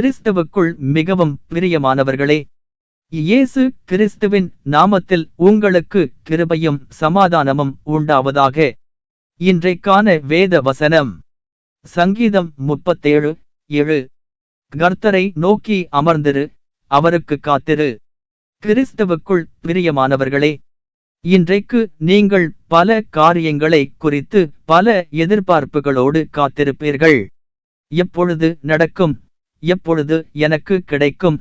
கிறிஸ்துவுக்குள் மிகவும் பிரியமானவர்களே இயேசு கிறிஸ்துவின் நாமத்தில் உங்களுக்கு கிருபையும் சமாதானமும் உண்டாவதாக. இன்றைக்கான வேத வசனம் சங்கீதம் முப்பத்தேழு ஏழு. கர்த்தரை நோக்கி அமர்ந்திரு அவருக்கு காத்திரு. கிறிஸ்துவுக்குள் பிரியமானவர்களே இன்றைக்கு நீங்கள் பல காரியங்களை குறித்து பல எதிர்பார்ப்புகளோடு காத்திருப்பீர்கள். எப்பொழுது நடக்கும் எப்பொழுது எனக்கு கிடைக்கும்?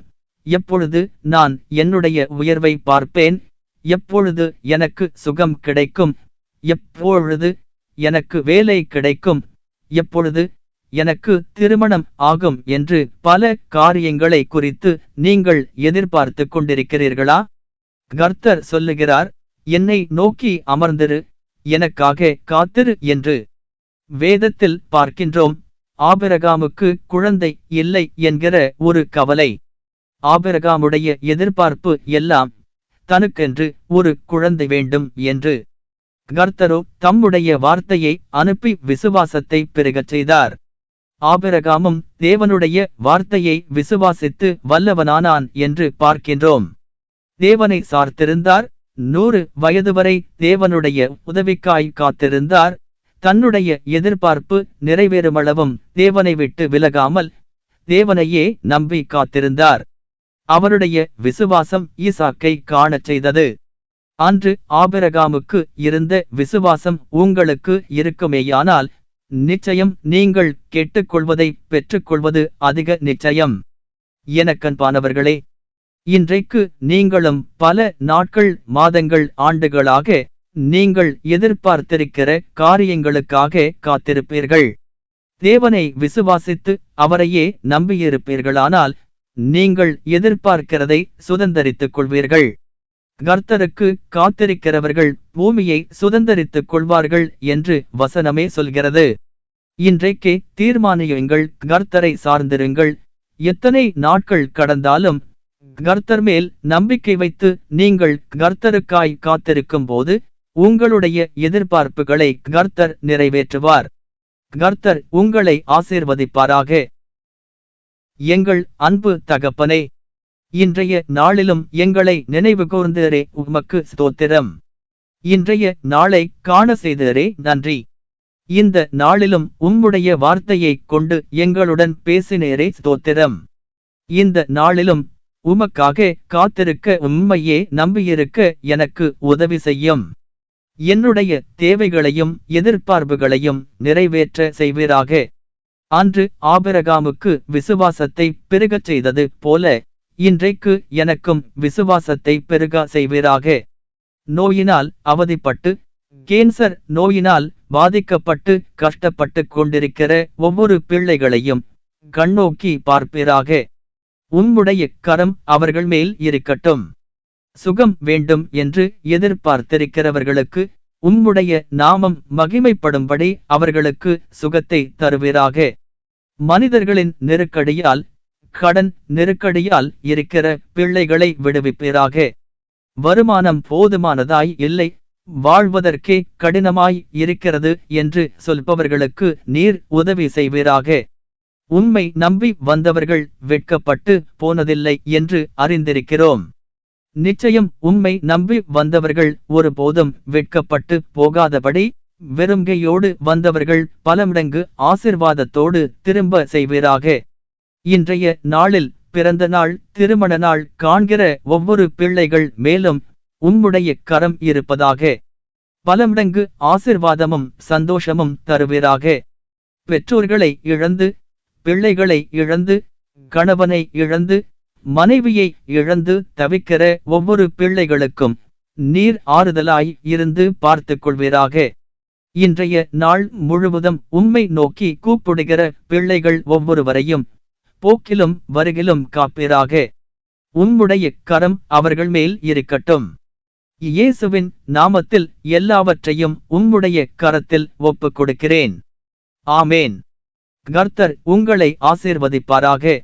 எப்பொழுது நான் என்னுடைய உயர்வை பார்ப்பேன்? எப்பொழுது எனக்கு சுகம் கிடைக்கும்? எப்பொழுது எனக்கு வேலை கிடைக்கும்? எப்பொழுது எனக்கு திருமணம் ஆகும் என்று பல காரியங்களை குறித்து நீங்கள் எதிர்பார்த்து கொண்டிருக்கிறீர்களா? கர்த்தர் சொல்லுகிறார் என்னை நோக்கி அமர்ந்திரு எனக்காக காத்திரு என்று வேதத்தில் பார்க்கின்றோம். ஆபிரகாமுக்கு குழந்தை இல்லை என்கிற ஒரு கவலை. ஆபிரகாமுடைய எதிர்பார்ப்பு எல்லாம் தனக்கென்று ஒரு குழந்தை வேண்டும் என்று கர்த்தரோ தம்முடைய வார்த்தையை அனுப்பி விசுவாசத்தை பெருகச் செய்தார். ஆபிரகாமும் தேவனுடைய வார்த்தையை விசுவாசித்து வல்லவனானான் என்று பார்க்கின்றோம். தேவனை சார்த்திருந்தார் நூறு வயது வரை தேவனுடைய உதவிக்காய் காத்திருந்தார். தன்னுடைய எதிர்பார்ப்பு நிறைவேறுமளவும் தேவனை விட்டு விலகாமல் தேவனையே நம்பி காத்திருந்தார். அவருடைய விசுவாசம் ஈசாக்கை காணச் செய்தது. அன்று ஆபிரகாமுக்கு இருந்த விசுவாசம் உங்களுக்கு இருக்குமேயானால் நிச்சயம் நீங்கள் கேட்டுக்கொள்வதை பெற்றுக்கொள்வது அதிக நிச்சயம். எனக்கன்பானவர்களே இன்றைக்கு நீங்களும் பல நாட்கள் மாதங்கள் ஆண்டுகளாக நீங்கள் எதிர்பார்த்திருக்கிற காரியங்களுக்காக காத்திருப்பீர்கள். தேவனை விசுவாசித்து அவரையே நம்பியிருப்பீர்களானால் நீங்கள் எதிர்பார்க்கிறதை சுதந்தரித்துக் கொள்வீர்கள். கர்த்தருக்கு காத்திருக்கிறவர்கள் பூமியை சுதந்திரித்துக் கொள்வார்கள் என்று வசனமே சொல்கிறது. இன்றைக்கே தீர்மானியுங்கள் கர்த்தரை சார்ந்திருங்கள். எத்தனை நாட்கள் கடந்தாலும் கர்த்தர் மேல் நம்பிக்கை வைத்து நீங்கள் கர்த்தருக்காய் காத்திருக்கும் போது உங்களுடைய எதிர்பார்ப்புகளை கர்த்தர் நிறைவேற்றுவார். கர்த்தர் உங்களை ஆசீர்வதிப்பாராக. எங்கள் அன்பு தகப்பனே இன்றைய நாளிலும் எங்களை நினைவு கூர்ந்தரே உமக்கு ஸ்தோத்திரம். இன்றைய நாளை காண செய்தரே நன்றி. இந்த நாளிலும் உம்முடைய வார்த்தையைக் கொண்டு எங்களுடன் பேசினேரே ஸ்தோத்திரம். இந்த நாளிலும் உமக்காக காத்திருக்க உம்மையே நம்பியிருக்க எனக்கு உதவி செய்யும். என்னுடைய தேவைகளையும் எதிர்பார்ப்புகளையும் நிறைவேற்ற செய்வீராக. அன்று ஆபிரகாமுக்கு விசுவாசத்தை பெருகச் செய்தது போல இன்றைக்கு எனக்கும் விசுவாசத்தை பெருக செய்வீராக. நோயினால் அவதிப்பட்டு கேன்சர் நோயினால் பாதிக்கப்பட்டு கஷ்டப்பட்டு கொண்டிருக்கிற ஒவ்வொரு பிள்ளைகளையும் கண்ணோக்கி பார்ப்பீராக. உம்முடைய கரம் அவர்கள் மேல் இருக்கட்டும். சுகம் வேண்டும் என்று எதிர்பார்த்திருக்கிறவர்களுக்கு உம்முடைய நாமம் மகிமைப்படும்படி அவர்களுக்கு சுகத்தை தருவீராக. மனிதர்களின் நெருக்கடியால் கடன் நெருக்கடியால் இருக்கிற பிள்ளைகளை விடுவிப்பீராக. வருமானம் போதுமானதாய் இல்லை வாழ்வதற்கே கடினமாய் இருக்கிறது என்று சொல்பவர்களுக்கு நீர் உதவி செய்வீராக. உண்மை நம்பி வந்தவர்கள் வெட்கப்பட்டு போனதில்லை என்று அறிந்திருக்கிறோம். நிச்சயம் உம்மை நம்பி வந்தவர்கள் ஒருபோதும் வெட்கப்பட்டு போகாதபடி வெறுங்கையோடு வந்தவர்கள் பல மடங்கு ஆசிர்வாதத்தோடு திரும்ப செய்வீராக. இன்றைய நாளில் பிறந்த நாள் திருமண நாள் காண்கிற ஒவ்வொரு பிள்ளைகள் மேலும் உம்முடைய கரம் இருப்பதாக. பல மடங்கு ஆசிர்வாதமும் சந்தோஷமும் தருவீராக. பெற்றோர்களை இழந்து பிள்ளைகளை இழந்து கணவனை இழந்து மனைவியை இழந்து தவிக்கிற ஒவ்வொரு பிள்ளைகளுக்கும் நீர் ஆறுதலாய் இருந்து பார்த்துக் கொள்வீராக. இன்றைய நாள் முழுவதும் உம்மை நோக்கி கூப்பிடுகிற பிள்ளைகள் ஒவ்வொருவரையும் போக்கிலும் வருகிலும் காப்பீராக. உம்முடைய கரம் அவர்கள் மேல் இருக்கட்டும். இயேசுவின் நாமத்தில் எல்லாவற்றையும் உம்முடைய கரத்தில் ஒப்புக் கொடுக்கிறேன் ஆமேன். கர்த்தர் உங்களை ஆசீர்வதிப்பாராக.